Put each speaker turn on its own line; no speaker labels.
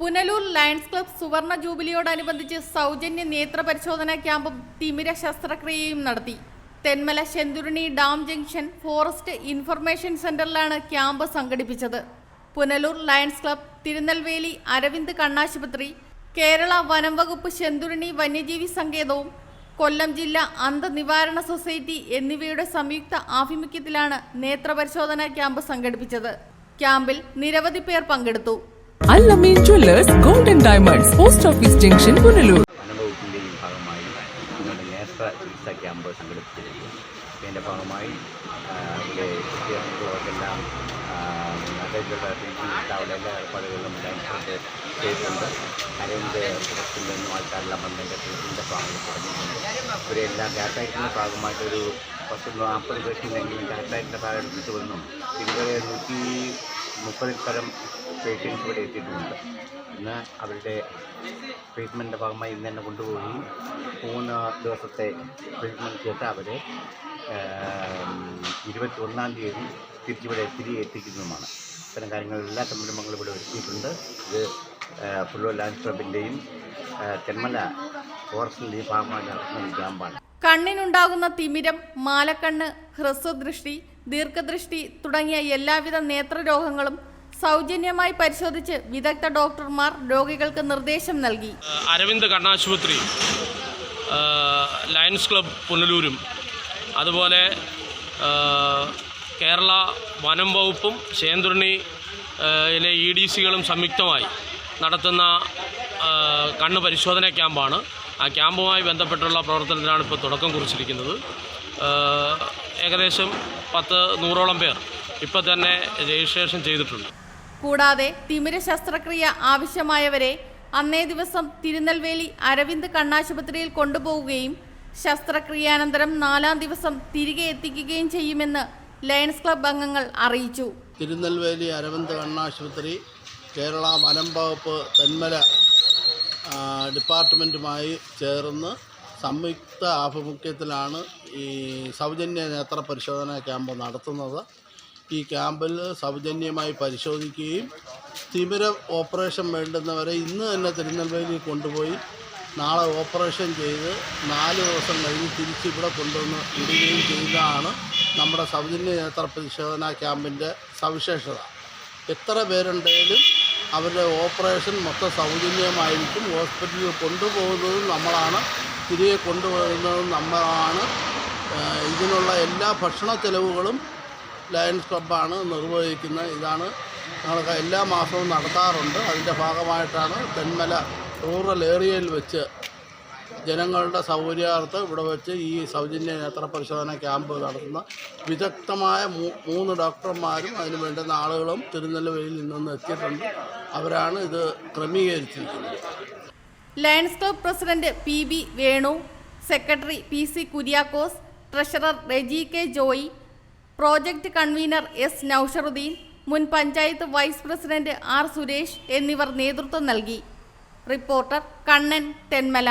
Punalur lions club സുവർണ ജൂബിലിയോടനുബന്ധിച്ച് സൗജന്യ നേത്ര പരിശോധനാ ക്യാമ്പും തിമിര ശസ്ത്രക്രിയയും നടത്തി. Thenmala Shendurney dam junction forest information സെന്ററിലാണ് camp സംഘടിപ്പിച്ചത്. പുനലൂർ ലയൺസ് ക്ലബ് തിരുനെൽവേലി അരവിന്ദ് കണ്ണാശുപത്രി കേരള വനം വകുപ്പ് ശെന്തുരുണി വന്യജീവി സങ്കേതവും കൊല്ലം ജില്ലാ അന്ധനിവാരണ സൊസൈറ്റി എന്നിവയുടെ സംയുക്ത ആഭിമുഖ്യത്തിലാണ് നേത്രപരിശോധനാ ക്യാമ്പ് സംഘടിപ്പിച്ചത്. ക്യാമ്പിൽ നിരവധി പേർ പങ്കെടുത്തു.
Allameen jewellers golden diamonds post office junction Punalur
ഭാഗമായി ഞങ്ങളുടെ നേത്ര ഭാഗമായി എല്ലാ ഏർപ്പാടുകളും ചെയ്തിട്ടുണ്ട്. അതിന്റെ പുറത്തു നിന്നും ആൾക്കാരെല്ലാം വന്നതിന്റെ ട്രീറ്റ്മെന്റ് ഭാഗങ്ങൾ തുടങ്ങിയിട്ടുണ്ട്. ഇവരെല്ലാം കാറ്റാക്റ്റിന്റെ ഭാഗമായിട്ടൊരു പത്ത് നാൽപ്പത് പേർക്കുണ്ടെങ്കിലും കാറ്റാക്റ്റിന്റെ ഭാഗം എടുത്തിട്ട് വന്നു ഇതുവരെ നൂറ്റി മുപ്പതിൽ പരം പേഷ്യൻസ് ഇവിടെ എത്തിയിട്ടുണ്ട്. ഇന്ന് അവരുടെ ട്രീറ്റ്മെന്റിന്റെ ഭാഗമായി ഇന്ന് തന്നെ കൊണ്ടുപോവുകയും മൂന്ന് ദിവസത്തെ ട്രീറ്റ്മെന്റ് ചെയ്ത് അവരെ ഇരുപത്തി ഒന്നാം തീയതി തിരിച്ചിവിടെ തിരികെ എത്തിക്കുന്നതുമാണ്. ഇത്തരം കാര്യങ്ങൾ എല്ലാ സംരംഭങ്ങളും ഇവിടെ ഒരുക്കിയിട്ടുണ്ട്. ഇത് ഫുള്ളോ ലാൻഡ് ക്ലബിന്റെയും തെന്മല ഫോറസ്റ്റിന്റെയും ഭാഗമായി ഒരു ക്യാമ്പാണ്.
കണ്ണിനുണ്ടാകുന്ന തിമിരം മാലക്കണ്ണ് ഹ്രസ്വദൃഷ്ടി ദീർഘദൃഷ്ടി തുടങ്ങിയ എല്ലാവിധ നേത്രരോഗങ്ങളും സൗജന്യമായി പരിശോധിച്ച് വിദഗ്ധ ഡോക്ടർമാർ രോഗികൾക്ക് നിർദ്ദേശം നൽകി.
അരവിന്ദ് കണ്ണാശുപത്രി ലയൺസ് ക്ലബ് പുനലൂരും അതുപോലെ കേരള വനം വകുപ്പും ശേന്തുരണി യിലെ ഇ ഡി സികളും സംയുക്തമായി നടത്തുന്ന കണ്ണ് പരിശോധന ക്യാമ്പാണ്. ആ ക്യാമ്പുമായി ബന്ധപ്പെട്ടുള്ള പ്രവർത്തനത്തിനാണ് ഇപ്പോൾ തുടക്കം കുറിച്ചിരിക്കുന്നത്. ഏകദേശം പത്ത് നൂറോളം പേർ ഇപ്പം തന്നെ രജിസ്ട്രേഷൻ ചെയ്തിട്ടുണ്ട്.
കൂടാതെ തിമിര ശസ്ത്രക്രിയ ആവശ്യമായവരെ അന്നേ ദിവസം തിരുനെൽവേലി അരവിന്ദ് കണ്ണാശുപത്രിയിൽ കൊണ്ടുപോവുകയും ശസ്ത്രക്രിയാനന്തരം നാലാം ദിവസം തിരികെ എത്തിക്കുകയും ചെയ്യുമെന്ന് ലയൺസ് ക്ലബ് അംഗങ്ങൾ അറിയിച്ചു.
തിരുനെൽവേലി അരവിന്ദ് കണ്ണാശുപത്രി കേരള വനം വകുപ്പ് തെന്മല ഡിപ്പാർട്ട്മെന്റുമായി ചേർന്ന് സംയുക്ത ആഭിമുഖ്യത്തിലാണ് ഈ സൗജന്യ നേത്ര പരിശോധന ക്യാമ്പ് നടത്തുന്നത്. ഈ ക്യാമ്പിൽ സൗജന്യമായി പരിശോധിക്കുകയും തിമിര ഓപ്പറേഷൻ വേണ്ടുന്നവരെ ഇന്ന് തന്നെ തിരുനെൽവേലി കൊണ്ടുപോയി നാളെ ഓപ്പറേഷൻ ചെയ്ത് നാല് ദിവസം കഴിഞ്ഞ് തിരിച്ച് ഇവിടെ കൊണ്ടുവന്ന് ഇടുകയും ചെയ്യുന്നതാണ് നമ്മുടെ സൗജന്യ നേത്ര പരിശോധനാ ക്യാമ്പിന്റെ സവിശേഷത. എത്ര പേരുണ്ടെങ്കിലും അവരുടെ ഓപ്പറേഷൻ മൊത്തം സൗജന്യമായിരിക്കും. ഹോസ്പിറ്റലിൽ കൊണ്ടുപോകുന്നതും നമ്മളാണ്. തിരികെ കൊണ്ടുപോകുന്നതും നമ്മളാണ്. ഇതിനുള്ള എല്ലാ ഭക്ഷണ ചെലവുകളും ലയൺസ് ക്ലബ്ബാണ് നിർവഹിക്കുന്നത്. ഇതാണ് ഞങ്ങൾക്ക് എല്ലാ മാസവും നടത്താറുണ്ട്. അതിന്റെ ഭാഗമായിട്ടാണ് തെന്മല റൂറൽ ഏരിയയിൽ വെച്ച് ജനങ്ങളുടെ സൗകര്യാർത്ഥം ഇവിടെ വെച്ച് ഈ സൗജന്യ നേത്ര പരിശോധന ക്യാമ്പ് നടത്തുന്ന വിദഗ്ധമായ മൂന്ന് ഡോക്ടർമാരും അതിന് വേണ്ടുന്ന ആളുകളും തിരുനെല്ലുവയിൽ നിന്നൊന്ന് എത്തിയിട്ടുണ്ട്. അവരാണ് ഇത് ക്രമീകരിച്ചിരിക്കുന്നത്.
Lions Club president P B Venu secretary P C Kuriakose treasurer Reji K Joy project convener S Nausharuddin മുൻ panchayat vice president R Suresh എന്നിവർ നേതൃത്വം നൽകി. റിപ്പോർട്ടർ കണ്ണൻ തെന്മല.